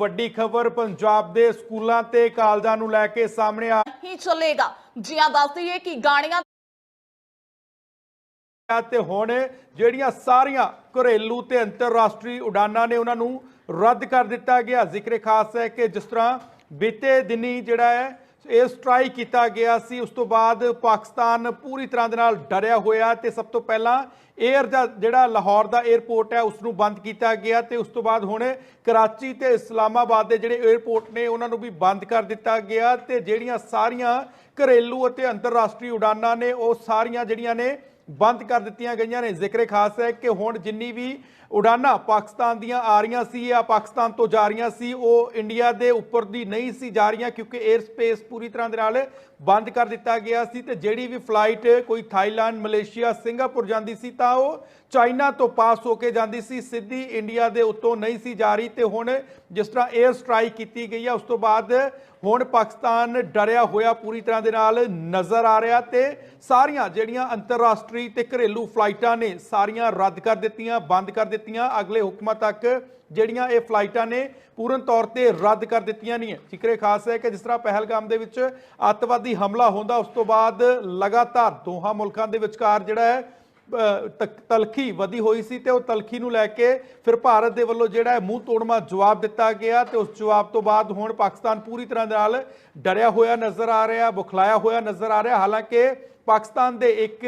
ਵੱਡੀ ਖਬਰ ਪੰਜਾਬ ਦੇ ਸਕੂਲਾਂ ਤੇ ਕਾਲਜਾਂ ਨੂੰ ਲੈ ਕੇ ਸਾਹਮਣੇ ਆ ਹੀ ਚੱਲੇਗਾ। ਜੀਆਂ ਦੱਸਦੀ ਹੈ ਕਿ ਗਾਣੀਆਂ ਤੇ ਹੁਣ ਜਿਹੜੀਆਂ ਸਾਰੀਆਂ ਘਰੇਲੂ ਤੇ ਅੰਤਰਰਾਸ਼ਟਰੀ ਉਡਾਨਾਂ ਨੇ ਉਹਨਾਂ ਨੂੰ ਰੱਦ ਕਰ ਦਿੱਤਾ ਗਿਆ। ਜ਼ਿਕਰ ਖਾਸ ਹੈ ਕਿ ਜਿਸ ਤਰ੍ਹਾਂ ਬੀਤੇ ਦਿਨੀ ਜਿਹੜਾ ਹੈ ਇਸ ਟਰਾਈ ਕੀਤਾ ਗਿਆ ਸੀ। ਉਸ ਤੋਂ ਬਾਅਦ ਪਾਕਿਸਤਾਨ ਪੂਰੀ ਤਰ੍ਹਾਂ ਦੇ ਨਾਲ ਡਰਿਆ ਹੋਇਆ ਤੇ ਸਭ ਤੋਂ ਪਹਿਲਾਂ 에ਅਰ ਦਾ ਜਿਹੜਾ ਲਾਹੌਰ ਦਾ 에ਅਰਪੋਰਟ ਹੈ ਉਸ ਨੂੰ ਬੰਦ ਕੀਤਾ ਗਿਆ ਤੇ ਉਸ ਤੋਂ ਬਾਅਦ ਹੁਣ ਕਰਾਚੀ ਤੇ ਇਸਲਾਮਾਬਾਦ ਦੇ ਜਿਹੜੇ 에ਅਰਪੋਰਟ ਨੇ, ਉਹਨਾਂ ਨੂੰ ਵੀ ਬੰਦ ਕਰ ਦਿੱਤਾ ਗਿਆ ਤੇ ਜਿਹੜੀਆਂ ਸਾਰੀਆਂ ਘਰੇਲੂ ਅਤੇ ਅੰਤਰਰਾਸ਼ਟਰੀ ਉਡਾਨਾਂ ਨੇ, ਉਹ ਸਾਰੀਆਂ ਜਿਹੜੀਆਂ ਨੇ ਬੰਦ ਕਰ ਦਿੱਤੀਆਂ ਗਈਆਂ ਨੇ। ਜ਼ਿਕਰ ਖਾਸ ਹੈ ਕਿ ਹੁਣ ਜਿੰਨੀ ਵੀ ਉਡਾਨਾਂ ਪਾਕਿਸਤਾਨ ਦੀਆਂ ਆ ਰਹੀਆਂ ਸੀ ਜਾਂ ਪਾਕਿਸਤਾਨ ਤੋਂ ਜਾ ਰਹੀਆਂ ਸੀ, ਉਹ ਇੰਡੀਆ ਦੇ ਉੱਪਰ ਦੀ ਨਹੀਂ ਸੀ ਜਾ ਰਹੀਆਂ ਕਿਉਂਕਿ 에ਅਰ ਸਪੇਸ ਪੂਰੀ ਤਰ੍ਹਾਂ ਦੇ ਨਾਲ ਬੰਦ ਕਰ ਦਿੱਤਾ ਗਿਆ ਸੀ ਤੇ ਜਿਹੜੀ ਵੀ ਫਲਾਈਟ ਕੋਈ ਥਾਈਲੈਂਡ, ਮਲੇਸ਼ੀਆ, ਸਿੰਗਾਪੁਰ ਜਾਂਦੀ ਸੀ ਤਾਂ ਉਹ ਚਾਈਨਾ ਤੋਂ ਪਾਸ ਹੋ ਕੇ ਜਾਂਦੀ ਸੀ, ਸਿੱਧੀ ਇੰਡੀਆ ਦੇ ਉੱਤੋਂ ਨਹੀਂ ਸੀ ਜਾ ਰਹੀ ਤੇ ਹੁਣ ਜਿਸ ਤਰ੍ਹਾਂ 에ਅਰ ਸਟ੍ਰਾਈਕ ਕੀਤੀ ਗਈ ਹੈ ਉਸ ਤੋਂ ਬਾਅਦ ਹੁਣ ਪਾਕਿਸਤਾਨ ਡਰਿਆ ਹੋਇਆ ਪੂਰੀ ਤਰ੍ਹਾਂ ਦੇ ਨਾਲ ਨਜ਼ਰ ਆ ਰਿਹਾ ਤੇ ਸਾਰੀਆਂ ਜਿਹੜੀਆਂ ਅੰਤਰਰਾਸ਼ਟਰੀ ਤੇ ਘਰੇਲੂ ਫਲਾਈਟਾਂ ਨੇ, ਸਾਰੀਆਂ ਰੱਦ ਕਰ ਦਿੱਤੀਆਂ, ਬੰਦ ਕਰ ਦਿੱਤੀਆਂ। ਅਗਲੇ ਹੁਕਮਾਂ ਤੱਕ, ਜਿਹੜੀਆਂ ਇਹ ਫਲਾਈਟਾਂ ਨੇ, ਪੂਰਨ ਤੌਰ ਤੇ ਰੱਦ ਕਰ ਦਿੱਤੀਆਂ ਨਹੀਂ ਹੈ। ਜ਼ਿਕਰੇ ਖਾਸ ਹੈ ਕਿ ਜਿਸ ਤਰ੍ਹਾਂ ਪਹਿਲਗਾਮ ਦੇ ਵਿੱਚ ਅੱਤਵਾਦੀ ਹਮਲਾ ਹੁੰਦਾ, ਉਸ ਤੋਂ ਬਾਅਦ ਲਗਾਤਾਰ ਦੋਹਾਂ ਮੁਲਕਾਂ ਦੇ ਵਿਚਕਾਰ ਜਿਹੜਾ ਹੈ ਤਲਖੀ ਵਧੀ ਹੋਈ ਸੀ ਤੇ ਉਹ ਤਲਖੀ ਨੂੰ ਲੈ ਕੇ ਫਿਰ ਭਾਰਤ ਦੇ ਵੱਲੋਂ ਜਿਹੜਾ ਹੈ ਮੂੰਹ ਤੋੜਮਾ ਜਵਾਬ ਦਿੱਤਾ ਗਿਆ ਤੇ ਉਸ ਜਵਾਬ ਤੋਂ ਬਾਅਦ ਹੁਣ ਪਾਕਿਸਤਾਨ ਪੂਰੀ ਤਰ੍ਹਾਂ ਦੇ ਨਾਲ ਡਰਿਆ ਹੋਇਆ ਨਜ਼ਰ ਆ ਰਿਹਾ, ਬੁਖਲਾਇਆ ਹੋਇਆ ਨਜ਼ਰ ਆ ਰਿਹਾ। ਹਾਲਾਂਕਿ ਪਾਕਿਸਤਾਨ ਦੇ ਇੱਕ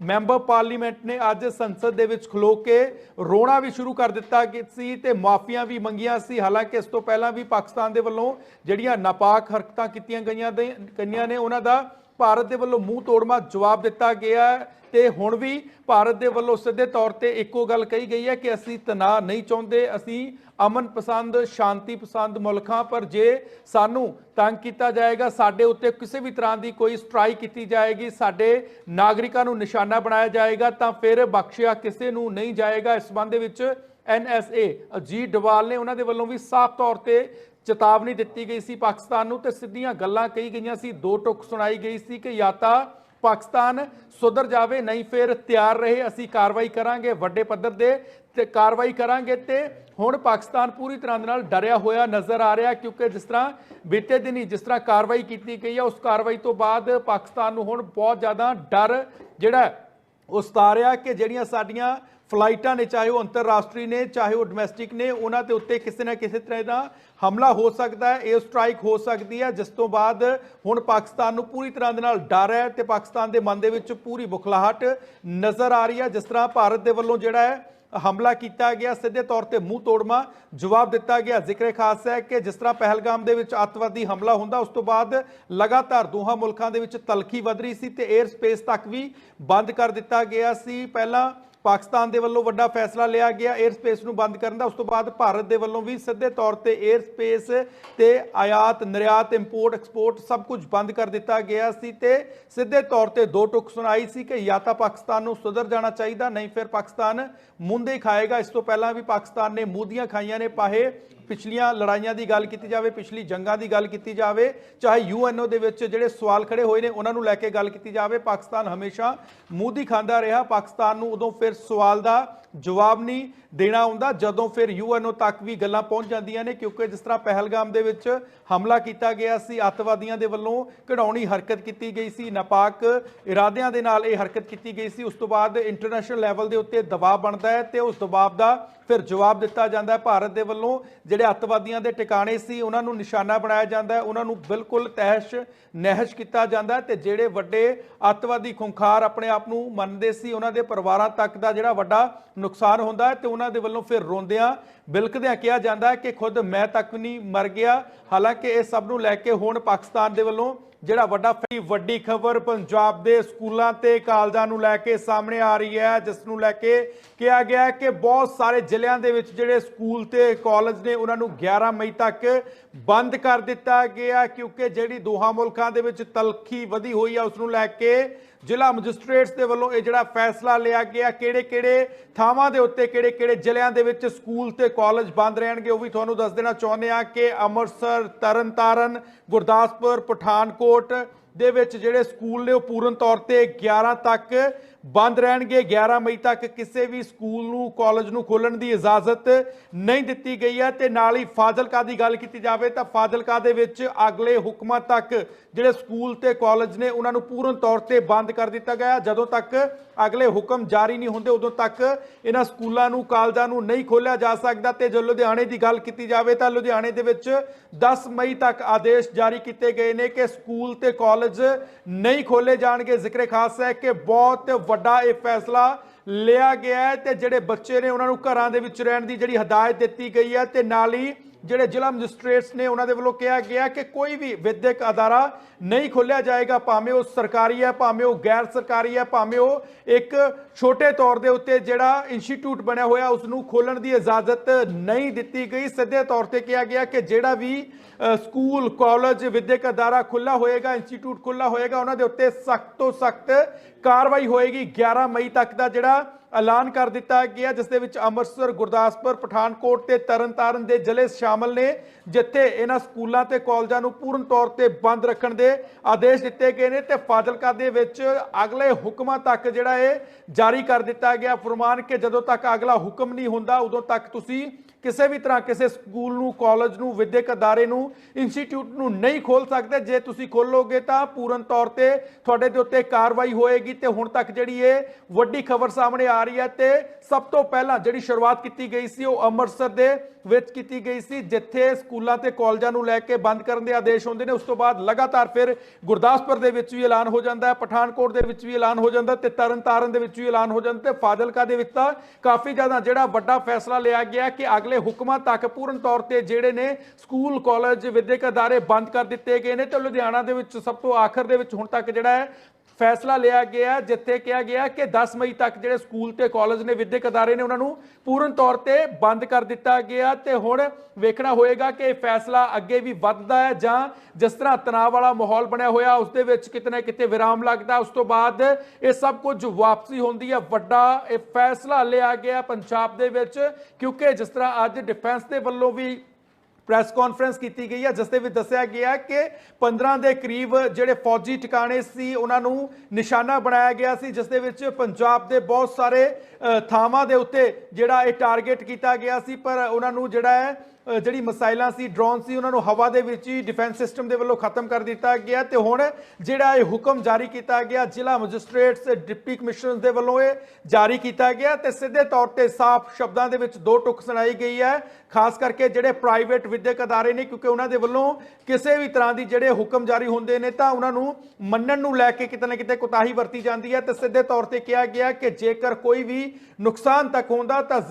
ਮੈਂਬਰ ਪਾਰਲੀਮੈਂਟ ਨੇ ਅੱਜ ਸੰਸਦ ਦੇ ਵਿੱਚ ਖਲੋ ਕੇ ਰੋਣਾ ਵੀ ਸ਼ੁਰੂ ਕਰ ਦਿੱਤਾ ਕਿ ਸੀ ਤੇ ਮਾਫੀਆਂ ਵੀ ਮੰਗੀਆਂ ਸੀ। ਹਾਲਾਂਕਿ ਇਸ ਤੋਂ ਪਹਿਲਾਂ ਵੀ ਪਾਕਿਸਤਾਨ ਦੇ ਵੱਲੋਂ ਜਿਹੜੀਆਂ ਨਾਪਾਕ ਹਰਕਤਾਂ ਕੀਤੀਆਂ ਗਈਆਂ ਦੇ ਗਈਆਂ ਨੇ, ਉਹਨਾਂ ਦਾ ਭਾਰਤ ਦੇ ਵੱਲੋਂ ਮੂੰਹ ਤੋੜਮਾ ਜਵਾਬ ਦਿੱਤਾ ਗਿਆ ਹੈ ਤੇ ਹੁਣ ਵੀ ਭਾਰਤ ਦੇ ਵੱਲੋਂ ਸਿੱਧੇ ਤੌਰ ਤੇ ਇੱਕੋ ਗੱਲ ਕਹੀ ਗਈ ਹੈ ਕਿ ਅਸੀਂ ਤਣਾਅ ਨਹੀਂ ਚਾਹੁੰਦੇ, ਅਸੀਂ ਅਮਨ ਪਸੰਦ, ਸ਼ਾਂਤੀ ਪਸੰਦ ਮੁਲਕਾਂ, ਪਰ ਜੇ ਸਾਨੂੰ ਤੰਗ ਕੀਤਾ ਜਾਏਗਾ, ਸਾਡੇ ਉੱਤੇ ਕਿਸੇ ਵੀ ਤਰ੍ਹਾਂ ਦੀ ਕੋਈ ਸਟ੍ਰਾਈਕ ਕੀਤੀ ਜਾਏਗੀ, ਸਾਡੇ ਨਾਗਰਿਕਾਂ ਨੂੰ ਨਿਸ਼ਾਨਾ ਬਣਾਇਆ ਜਾਏਗਾ, ਤਾਂ ਫਿਰ ਬਖਸ਼ਿਆ ਕਿਸੇ ਨੂੰ ਨਹੀਂ ਜਾਏਗਾ। ਇਸ ਸੰਬੰਧ ਦੇ ਵਿੱਚ ਐਨਐਸਏ ਅਜੀਤ ਡਵਾਲ ਨੇ ਉਹਨਾਂ ਦੇ ਵੱਲੋਂ ਵੀ ਸਾਫ਼ ਤੌਰ ਤੇ ਚੇਤਾਵਨੀ ਦਿੱਤੀ ਗਈ ਸੀ ਪਾਕਿਸਤਾਨ ਨੂੰ ਤੇ ਸਿੱਧੀਆਂ ਗੱਲਾਂ ਕਹੀ ਗਈਆਂ ਸੀ। ਦੋ ਟੁਕ ਸੁਣਾਈ ਗਈ ਸੀ ਕਿ ਜਾਂ ਤਾਂ ਪਾਕਿਸਤਾਨ ਸੁਧਰ ਜਾਵੇ ਨਹੀਂ ਫਿਰ ਤਿਆਰ ਰਹੇ ਅਸੀਂ ਕਾਰਵਾਈ ਕਰਾਂਗੇ ਵੱਡੇ ਪੱਧਰ ਦੇ ਤੇ ਕਾਰਵਾਈ ਕਰਾਂਗੇ ਤੇ ਹੁਣ ਪਾਕਿਸਤਾਨ ਪੂਰੀ ਤਰ੍ਹਾਂ ਦੇ ਨਾਲ ਡਰਿਆ ਹੋਇਆ ਨਜ਼ਰ ਆ ਰਿਹਾ ਕਿਉਂਕਿ ਜਿਸ ਤਰ੍ਹਾਂ ਬੀਤੇ ਦਿਨੀ ਜਿਸ ਤਰ੍ਹਾਂ ਕਾਰਵਾਈ ਕੀਤੀ ਗਈ ਹੈ ਉਸ ਕਾਰਵਾਈ ਤੋਂ ਬਾਅਦ ਪਾਕਿਸਤਾਨ ਨੂੰ ਹੁਣ ਬਹੁਤ ਜ਼ਿਆਦਾ ਡਰ ਜਿਹੜਾ ਹੈ, ਕਿ ਜਿਹੜੀਆਂ ਸਾਡੀਆਂ ਫਲਾਈਟਾਂ ਨੇ, ਚਾਹੇ ਉਹ ਅੰਤਰਰਾਸ਼ਟਰੀ ਨੇ, ਚਾਹੇ ਉਹ ਡੋਮੈਸਟਿਕ ਨੇ, ਉਹਨਾਂ ਦੇ ਉੱਤੇ ਕਿਸੇ ਨਾ ਕਿਸੇ ਤਰ੍ਹਾਂ ਦਾ ਹਮਲਾ ਹੋ ਸਕਦਾ ਹੈ 에ਅਰ ਸਟ੍ਰਾਈਕ ਹੋ ਸਕਦੀ ਹੈ, ਜਿਸ ਤੋਂ ਬਾਅਦ ਹੁਣ ਪਾਕਿਸਤਾਨ ਨੂੰ ਪੂਰੀ ਤਰ੍ਹਾਂ ਦੇ ਨਾਲ ਡਰ ਹੈ ਤੇ ਪਾਕਿਸਤਾਨ ਦੇ ਮਨ ਦੇ ਵਿੱਚ ਪੂਰੀ ਬੁਖਲਾਹਟ ਨਜ਼ਰ ਆ ਰਹੀ ਹੈ, ਜਿਸ ਤਰ੍ਹਾਂ ਭਾਰਤ ਦੇ ਵੱਲੋਂ ਜਿਹੜਾ ਹੈ ਹਮਲਾ ਕੀਤਾ ਗਿਆ, ਸਿੱਧੇ ਤੌਰ ਤੇ ਮੂੰਹ ਤੋੜਮਾ ਜਵਾਬ ਦਿੱਤਾ ਗਿਆ। ਜ਼ਿਕਰ ਖਾਸ ਹੈ ਕਿ ਜਿਸ ਤਰ੍ਹਾਂ ਪਹਿਲਗਾਮ ਦੇ ਵਿੱਚ ਅੱਤਵਾਦੀ ਹਮਲਾ ਹੁੰਦਾ, ਉਸ ਤੋਂ ਬਾਅਦ ਲਗਾਤਾਰ ਦੋਹਾਂ ਮੁਲਕਾਂ ਦੇ ਵਿੱਚ ਤਲਖੀ ਵਧ ਰਹੀ ਸੀ ਤੇ 에ਅਰ ਸਪੇਸ ਤੱਕ ਵੀ ਬੰਦ ਕਰ ਦਿੱਤਾ ਗਿਆ ਸੀ। ਪਹਿਲਾਂ ਪਾਕਿਸਤਾਨ ਦੇ ਵੱਲੋਂ ਵੱਡਾ ਫੈਸਲਾ ਲਿਆ ਗਿਆ 에ਅਰ ਸਪੇਸ ਨੂੰ ਬੰਦ ਕਰਨ ਦਾ। ਉਸ ਤੋਂ ਬਾਅਦ ਭਾਰਤ ਦੇ ਵੱਲੋਂ ਵੀ ਸਿੱਧੇ ਤੌਰ ਤੇ 에ਅਰ ਸਪੇਸ ਤੇ ਆਯਾਤ, ਨਿਰਯਾਤ ਇੰਪੋਰਟ ਐਕਸਪੋਰਟ ਸਭ ਕੁਝ ਬੰਦ ਕਰ ਦਿੱਤਾ ਗਿਆ ਸੀ ਤੇ ਸਿੱਧੇ ਤੌਰ ਤੇ ਦੋ ਟੁਕ ਸੁਣਾਈ ਸੀ ਕਿ ਜਾਂ ਤਾਂ ਪਾਕਿਸਤਾਨ ਨੂੰ ਸੁਧਰ ਜਾਣਾ ਚਾਹੀਦਾ, ਨਹੀਂ ਫਿਰ ਪਾਕਿਸਤਾਨ ਮੁੰਦੇ ਖਾਏਗਾ। ਇਸ ਤੋਂ ਪਹਿਲਾਂ ਵੀ ਪਾਕਿਸਤਾਨ ਨੇ ਮੂਦੀਆਂ ਖਾਈਆਂ ਨੇ, ਪਾਹੇ ਪਿਛਲੀਆਂ ਲੜਾਈਆਂ ਦੀ ਗੱਲ ਕੀਤੀ ਜਾਵੇ, ਪਿਛਲੀ ਜੰਗਾਂ ਦੀ ਗੱਲ ਕੀਤੀ ਜਾਵੇ, ਚਾਹੇ ਯੂਐਨਓ ਦੇ ਵਿੱਚ ਜਿਹੜੇ ਸਵਾਲ ਖੜੇ ਹੋਏ ਨੇ, ਉਹਨਾਂ ਨੂੰ ਲੈ ਕੇ ਗੱਲ ਕੀਤੀ ਜਾਵੇ। ਪਾਕਿਸਤਾਨ ਹਮੇਸ਼ਾ ਮੂੰਹ ਦੀ ਖਾਂਦਾ ਰਿਹਾ। ਪਾਕਿਸਤਾਨ ਨੂੰ ਉਦੋਂ ਫਿਰ ਸਵਾਲ ਦਾ ਜਵਾਬ ਨਹੀਂ ਦੇਣਾ ਹੁੰਦਾ ਜਦੋਂ ਫਿਰ ਯੂਐਨਓ ਤੱਕ ਵੀ ਗੱਲਾਂ ਪਹੁੰਚ ਜਾਂਦੀਆਂ ਨੇ, ਕਿਉਂਕਿ ਜਿਸ ਤਰ੍ਹਾਂ ਪਹਿਲਗਾਮ ਦੇ ਵਿੱਚ ਹਮਲਾ ਕੀਤਾ ਗਿਆ ਸੀ, ਅੱਤਵਾਦੀਆਂ ਦੇ ਵੱਲੋਂ ਕਢਾਉਣੀ ਹਰਕਤ ਕੀਤੀ ਗਈ ਸੀ, ਨਾਪਾਕ ਇਰਾਦਿਆਂ ਦੇ ਨਾਲ ਇਹ ਹਰਕਤ ਕੀਤੀ ਗਈ ਸੀ। ਉਸ ਤੋਂ ਬਾਅਦ ਇੰਟਰਨੈਸ਼ਨਲ ਲੈਵਲ ਦੇ ਉੱਤੇ ਦਬਾਅ ਬਣਦਾ ਹੈ ਤੇ ਉਸ ਦਬਾਅ ਦਾ ਫਿਰ ਜਵਾਬ ਦਿੱਤਾ ਜਾਂਦਾ ਹੈ। ਭਾਰਤ ਦੇ ਵੱਲੋਂ ਜਿਹੜੇ ਅੱਤਵਾਦੀਆਂ ਦੇ ਟਿਕਾਣੇ ਸੀ, ਉਹਨਾਂ ਨੂੰ ਨਿਸ਼ਾਨਾ ਬਣਾਇਆ ਜਾਂਦਾ ਹੈ। ਉਹਨਾਂ ਨੂੰ ਬਿਲਕੁਲ ਤਹਿਸ਼ ਨਹਿਸ਼ ਕੀਤਾ ਜਾਂਦਾ ਹੈ ਤੇ ਜਿਹੜੇ ਵੱਡੇ ਅੱਤਵਾਦੀ ਖੁੰਖਾਰ ਆਪਣੇ ਆਪ ਨੂੰ ਮੰਨਦੇ ਸੀ, ਉਹਨਾਂ ਦੇ ਪਰਿਵਾਰਾਂ ਤੱਕ ਦਾ ਜਿਹੜਾ ਵੱਡਾ ਨੁਕਸਾਨ ਹੁੰਦਾ ਹੈ ਤੇ ਉਹਨਾਂ ਦੇ ਵੱਲੋਂ ਫਿਰ ਰੋਂਦਿਆਂ ਬਿਲਕਦਿਆਂ ਕਿਹਾ ਜਾਂਦਾ ਹੈ ਕਿ ਖੁਦ ਮੈਂ ਤੱਕ ਨਹੀਂ ਮਰ ਗਿਆ। ਹਾਲਾਂਕਿ ਇਹ ਸਭ ਨੂੰ ਲੈ ਕੇ ਹੁਣ ਪਾਕਿਸਤਾਨ ਦੇ ਵੱਲੋਂ ਜਿਹੜਾ ਵੱਡਾ ਵੱਡੀ ਖਬਰ ਪੰਜਾਬ ਦੇ ਸਕੂਲਾਂ ਤੇ ਕਾਲਜਾਂ ਨੂੰ ਲੈ ਕੇ ਸਾਹਮਣੇ ਆ ਰਹੀ ਹੈ, ਜਿਸ ਨੂੰ ਲੈ ਕੇ ਕਿਹਾ ਗਿਆ ਕਿ ਬਹੁਤ ਸਾਰੇ ਜ਼ਿਲ੍ਹਿਆਂ ਦੇ ਵਿੱਚ ਜਿਹੜੇ ਸਕੂਲ ਤੇ ਕਾਲਜ ਨੇ, ਉਹਨਾਂ ਨੂੰ 11 ਮਈ ਤੱਕ ਬੰਦ ਕਰ ਦਿੱਤਾ ਗਿਆ ਕਿਉਂਕਿ ਜਿਹੜੀ ਦੋਹਾਂ ਮੁਲਕਾਂ ਦੇ ਵਿੱਚ ਤਲਖੀ ਵਧੀ ਹੋਈ ਹੈ, ਉਸ ਨੂੰ ਲੈ ਕੇ ਜ਼ਿਲ੍ਹਾ ਮੈਜਿਸਟ੍ਰੇਟਸ ਦੇ ਵੱਲੋਂ ਇਹ ਜਿਹੜਾ ਫੈਸਲਾ ਲਿਆ ਗਿਆ, ਕਿਹੜੇ ਕਿਹੜੇ ਥਾਵਾਂ ਦੇ ਉੱਤੇ, ਕਿਹੜੇ ਕਿਹੜੇ ਜ਼ਿਲ੍ਹਿਆਂ ਦੇ ਵਿੱਚ ਸਕੂਲ ਤੇ ਕਾਲਜ ਬੰਦ ਰਹਿਣਗੇ, ਉਹ ਵੀ ਤੁਹਾਨੂੰ ਦੱਸ ਦੇਣਾ ਚਾਹੁੰਦੇ ਆ ਕਿ ਅੰਮ੍ਰਿਤਸਰ, ਤਰਨਤਾਰਨ, ਗੁਰਦਾਸਪੁਰ, ਪਠਾਨਕੋਟ ਦੇ ਵਿੱਚ ਜਿਹੜੇ ਸਕੂਲ ਨੇ, ਉਹ ਪੂਰਨ ਤੌਰ ਤੇ 11 ਤੱਕ ਬੰਦ ਰਹਿਣਗੇ। 11 ਮਈ ਤੱਕ ਕਿਸੇ ਵੀ ਸਕੂਲ ਨੂੰ, ਕਾਲਜ ਨੂੰ ਖੋਲਣ ਦੀ ਇਜਾਜ਼ਤ ਨਹੀਂ ਦਿੱਤੀ ਗਈ ਹੈ ਤੇ ਨਾਲ ਹੀ ਫਾਜ਼ਿਲਕਾ ਦੀ ਗੱਲ ਕੀਤੀ ਜਾਵੇ ਤਾਂ ਫਾਜ਼ਿਲਕਾ ਦੇ ਵਿੱਚ ਅਗਲੇ ਹੁਕਮਾਂ ਤੱਕ ਜਿਹੜੇ ਸਕੂਲ ਤੇ ਕਾਲਜ ਨੇ, ਉਹਨਾਂ ਨੂੰ ਪੂਰਨ ਤੌਰ ਤੇ ਬੰਦ ਕਰ ਦਿੱਤਾ ਗਿਆ ਜਦੋਂ ਤੱਕ ਅਗਲੇ ਹੁਕਮ ਜਾਰੀ ਨਹੀਂ ਹੁੰਦੇ, ਉਦੋਂ ਤੱਕ ਇਹਨਾਂ ਸਕੂਲਾਂ ਨੂੰ, ਕਾਲਜਾਂ ਨੂੰ ਨਹੀਂ ਖੋਲਿਆ ਜਾ ਸਕਦਾ ਤੇ ਜੋ ਲੁਧਿਆਣੇ ਦੀ ਗੱਲ ਕੀਤੀ ਜਾਵੇ ਤਾਂ ਲੁਧਿਆਣੇ ਦੇ ਵਿੱਚ 10 ਮਈ ਤੱਕ ਆਦੇਸ਼ ਜਾਰੀ ਕੀਤੇ ਗਏ ਨੇ ਕਿ ਸਕੂਲ ਤੇ ਕਾਲਜ ਨਹੀਂ ਖੋਲੇ ਜਾਣਗੇ। ਜ਼ਿਕਰ ਖਾਸ ਹੈ ਕਿ ਬਹੁਤ ਵੱਡਾ ਇਹ ਫੈਸਲਾ ਲਿਆ ਗਿਆ ਹੈ ਤੇ ਜਿਹੜੇ ਬੱਚੇ ਨੇ ਉਹਨਾਂ ਨੂੰ ਘਰਾਂ ਦੇ ਵਿੱਚ ਰਹਿਣ ਦੀ ਜਿਹੜੀ ਹਦਾਇਤ ਦਿੱਤੀ ਗਈ ਹੈ ਤੇ ਨਾਲ ਹੀ ਜਿਹੜੇ ਜ਼ਿਲ੍ਹਾ ਮੈਜਿਸਟ੍ਰੇਟਸ ਨੇ ਉਹਨਾਂ ਦੇ ਵੱਲੋਂ ਕਿਹਾ ਗਿਆ ਕਿ ਕੋਈ ਵੀ ਵਿਦਿਅਕ ਅਦਾਰਾ ਨਹੀਂ ਖੋਲਿਆ ਜਾਏਗਾ, ਭਾਵੇਂ ਉਹ ਸਰਕਾਰੀ ਹੈ, ਭਾਵੇਂ ਉਹ ਗੈਰ ਸਰਕਾਰੀ ਹੈ, ਭਾਵੇਂ ਉਹ ਇੱਕ ਛੋਟੇ ਤੌਰ ਦੇ ਉੱਤੇ ਜਿਹੜਾ ਇੰਸਟੀਚਿਊਟ ਬਣਿਆ ਹੋਇਆ ਉਸ ਨੂੰ ਖੋਲਣ ਦੀ ਇਜਾਜ਼ਤ ਨਹੀਂ ਦਿੱਤੀ ਗਈ। ਸਿੱਧੇ ਤੌਰ ਤੇ ਕਿਹਾ ਗਿਆ ਕਿ ਜਿਹੜਾ ਵੀ ਸਕੂਲ, ਕਾਲਜ ਵਿਦਿਅਕ ਅਦਾਰਾ ਖੁੱਲਾ ਹੋਏਗਾ, ਇੰਸਟੀਚਿਊਟ ਖੁੱਲਾ ਹੋਏਗਾ, ਉਹਨਾਂ ਦੇ ਉੱਤੇ ਸਖਤ ਤੋਂ ਸਖਤ ਕਾਰਵਾਈ ਹੋਏਗੀ। 11 ਮਈ ਤੱਕ ਦਾ ਜਿਹੜਾ ਐਲਾਨ ਕਰ ਦਿੱਤਾ ਗਿਆ, ਜਿਸ ਦੇ ਵਿੱਚ ਅੰਮ੍ਰਿਤਸਰ, ਗੁਰਦਾਸਪੁਰ, ਪਠਾਨਕੋਟ ਤੇ ਤਰਨਤਾਰਨ ਦੇ ਜ਼ਿਲ੍ਹੇ ਸ਼ਾਮਲ ਨੇ, ਜਿੱਥੇ ਇਹਨਾਂ ਸਕੂਲਾਂ ਤੇ ਕਾਲਜਾਂ ਨੂੰ ਪੂਰਨ ਤੌਰ ਤੇ ਬੰਦ ਰੱਖਣ ਦੇ ਆਦੇਸ਼ ਦਿੱਤੇ ਗਏ ਨੇ ਤੇ ਫਾਜ਼ਿਲਕਾ ਦੇ ਵਿੱਚ ਅਗਲੇ ਹੁਕਮਾਂ ਤੱਕ ਜਿਹੜਾ ਇਹ ਜਾਰੀ ਕਰ ਦਿੱਤਾ ਗਿਆ। ਫਰਮਾਨ ਕਿ ਜਦੋਂ ਤੱਕ ਅਗਲਾ ਹੁਕਮ ਨਹੀਂ ਹੁੰਦਾ, ਉਦੋਂ ਤੱਕ ਤੁਸੀਂ ਕਿਸੇ ਵੀ ਤਰ੍ਹਾਂ ਕਿਸੇ ਸਕੂਲ ਨੂੰ, ਕਾਲਜ ਨੂੰ, ਵਿਦਿਅਕ ਅਦਾਰੇ ਨੂੰ, ਇੰਸਟੀਚਿਊਟ ਨੂੰ ਨਹੀਂ ਖੋਲ ਸਕਦੇ। ਜੇ ਤੁਸੀਂ ਖੋਲੋਗੇ ਤਾਂ ਪੂਰਨ ਤੌਰ ਤੇ ਤੁਹਾਡੇ ਦੇ ਉੱਤੇ ਕਾਰਵਾਈ ਹੋਏਗੀ। ਤੇ ਹੁਣ ਤੱਕ ਜਿਹੜੀ ਇਹ ਵੱਡੀ ਖਬਰ ਸਾਹਮਣੇ ਆ ਰਹੀ ਹੈ ਤੇ ਸਭ ਤੋਂ ਪਹਿਲਾਂ ਜਿਹੜੀ ਸ਼ੁਰੂਆਤ ਕੀਤੀ ਗਈ ਸੀ ਉਹ ਅੰਮ੍ਰਿਤਸਰ ਦੇ ਵਿੱਚ ਕੀਤੀ ਗਈ ਸੀ, ਜਿੱਥੇ ਸਕੂਲਾਂ ਤੇ ਕਾਲਜਾਂ ਨੂੰ ਲੈ ਕੇ ਬੰਦ ਕਰਨ ਦੇ ਆਦੇਸ਼ ਹੁੰਦੇ ਨੇ। ਉਸ ਤੋਂ ਬਾਅਦ ਲਗਾਤਾਰ ਫਿਰ ਗੁਰਦਾਸਪੁਰ ਦੇ ਵਿੱਚ ਵੀ ਐਲਾਨ ਹੋ ਜਾਂਦਾ ਹੈ, ਪਠਾਨਕੋਟ ਦੇ ਵਿੱਚ ਵੀ ਐਲਾਨ ਹੋ ਜਾਂਦਾ ਤੇ ਤਰਨਤਾਰਨ ਦੇ ਵਿੱਚ ਵੀ ਐਲਾਨ ਹੋ ਜਾਂਦਾ ਤੇ ਫਾਜ਼ਿਲਕਾ ਦੇ ਵਿੱਚ ਤਾਂ ਕਾਫੀ ਜ਼ਿਆਦਾ ਜਿਹੜਾ ਵੱਡਾ ਫੈਸਲਾ ਲਿਆ ਗਿਆ ਕਿ ਅਗਲੇ ਹੁਕਮਾਂ ਤੱਕ ਪੂਰਨ ਤੌਰ ਤੇ ਜਿਹੜੇ ਨੇ ਸਕੂਲ, ਕਾਲਜ ਵਿਦਿਅਕ ਅਦਾਰੇ ਬੰਦ ਕਰ ਦਿੱਤੇ ਗਏ ਨੇ ਤੇ ਲੁਧਿਆਣਾ ਦੇ ਵਿੱਚ ਸਭ ਤੋਂ ਆਖਰ ਦੇ ਵਿੱਚ ਹੁਣ ਤੱਕ ਜਿਹੜਾ ਹੈ ਫੈਸਲਾ ਲਿਆ ਗਿਆ ਜਿੱਥੇ ਕਿਹਾ ਗਿਆ ਕਿ 10 ਮਈ ਤੱਕ ਜਿਹੜੇ ਸਕੂਲ ਤੇ ਕਾਲਜ ਨੇ ਵਿਦਿਅਕ ਅਦਾਰੇ ਨੇ, ਉਹਨਾਂ ਨੂੰ ਪੂਰਨ ਤੌਰ ਤੇ ਬੰਦ ਕਰ ਦਿੱਤਾ ਗਿਆ ਤੇ ਹੁਣ ਵੇਖਣਾ ਹੋਏਗਾ ਕਿ ਇਹ ਫੈਸਲਾ ਅੱਗੇ ਵੀ ਵੱਧਦਾ ਹੈ ਜਾਂ ਜਿਸ ਤਰ੍ਹਾਂ ਤਣਾਅ ਵਾਲਾ ਮਾਹੌਲ ਬਣਿਆ ਹੋਇਆ, ਉਸ ਦੇ ਵਿੱਚ ਕਿਤੇ ਨਾ ਕਿਤੇ ਵਿਰਾਮ ਲੱਗਦਾ ਉਸ ਤੋਂ ਬਾਅਦ ਇਹ ਸਭ ਕੁਝ ਵਾਪਸੀ ਹੁੰਦੀ ਹੈ। ਵੱਡਾ ਇਹ ਫੈਸਲਾ ਲਿਆ ਗਿਆ ਪੰਜਾਬ ਦੇ ਵਿੱਚ, ਕਿਉਂਕਿ ਜਿਸ ਤਰ੍ਹਾਂ ਅੱਜ ਡਿਫੈਂਸ ਦੇ ਵੱਲੋਂ ਵੀ ਪ੍ਰੈਸ ਕਾਨਫਰੰਸ ਕੀਤੀ ਗਈ ਹੈ, ਜਿਸ ਦੇ ਵਿੱਚ ਦੱਸਿਆ ਗਿਆ ਕਿ 15 ਦੇ ਕਰੀਬ ਜਿਹੜੇ ਫੌਜੀ ਟਿਕਾਣੇ ਸੀ, ਉਹਨਾਂ ਨੂੰ ਨਿਸ਼ਾਨਾ ਬਣਾਇਆ ਗਿਆ ਸੀ, ਜਿਸ ਦੇ ਵਿੱਚ ਪੰਜਾਬ ਦੇ ਬਹੁਤ ਸਾਰੇ ਥਾਵਾਂ ਦੇ ਉੱਤੇ ਜਿਹੜਾ ਇਹ ਟਾਰਗੇਟ ਕੀਤਾ ਗਿਆ ਸੀ, ਪਰ ਉਹਨਾਂ ਨੂੰ ਜਿਹੜਾ ਹੈ ਜਿਹੜੀ ਮਿਸਾਈਲਾਂ ਸੀ, ਡਰੋਨ ਸੀ, ਉਹਨਾਂ ਨੂੰ ਹਵਾ ਦੇ ਵਿੱਚ ਹੀ ਡਿਫੈਂਸ ਸਿਸਟਮ ਦੇ ਵੱਲੋਂ ਖਤਮ ਕਰ ਦਿੱਤਾ ਗਿਆ ਤੇ ਹੁਣ ਜਿਹੜਾ ਇਹ ਹੁਕਮ ਜਾਰੀ ਕੀਤਾ ਗਿਆ, ਜ਼ਿਲ੍ਹਾ ਮੈਜਿਸਟ੍ਰੇਟਸ, ਡਿਪਟੀ ਕਮਿਸ਼ਨਰਸ ਦੇ ਵੱਲੋਂ ਇਹ ਜਾਰੀ ਕੀਤਾ ਗਿਆ ਤੇ ਸਿੱਧੇ ਤੌਰ ਤੇ ਸਾਫ਼ ਸ਼ਬਦਾਂ ਦੇ ਵਿੱਚ ਦੋ ਟੁਕ ਸੁਣਾਈ ਗਈ ਹੈ। ਖਾਸ ਕਰਕੇ ਜਿਹੜੇ ਪ੍ਰਾਈਵੇਟ ਵਿਦਿਅਕ ਅਦਾਰੇ ਨੇ, ਕਿਉਂਕਿ ਉਹਨਾਂ ਦੇ ਵੱਲੋਂ ਕਿਸੇ ਵੀ ਤਰ੍ਹਾਂ ਦੀ ਜਿਹੜੇ ਹੁਕਮ ਜਾਰੀ ਹੁੰਦੇ ਨੇ, ਤਾਂ ਉਹਨਾਂ ਨੂੰ ਮੰਨਣ ਨੂੰ ਲੈ ਕੇ ਕਿਤੇ ਨਾ ਕਿਤੇ ਕੁਤਾਹੀ ਵਰਤੀ ਜਾਂਦੀ ਹੈ ਤੇ ਸਿੱਧੇ ਤੌਰ ਤੇ ਕਿਹਾ ਗਿਆ ਕਿ ਜੇਕਰ ਕੋਈ ਵੀ ਨੁਕਸਾਨ ਤੱਕ ਹੁੰਦਾ, ਤਾਂ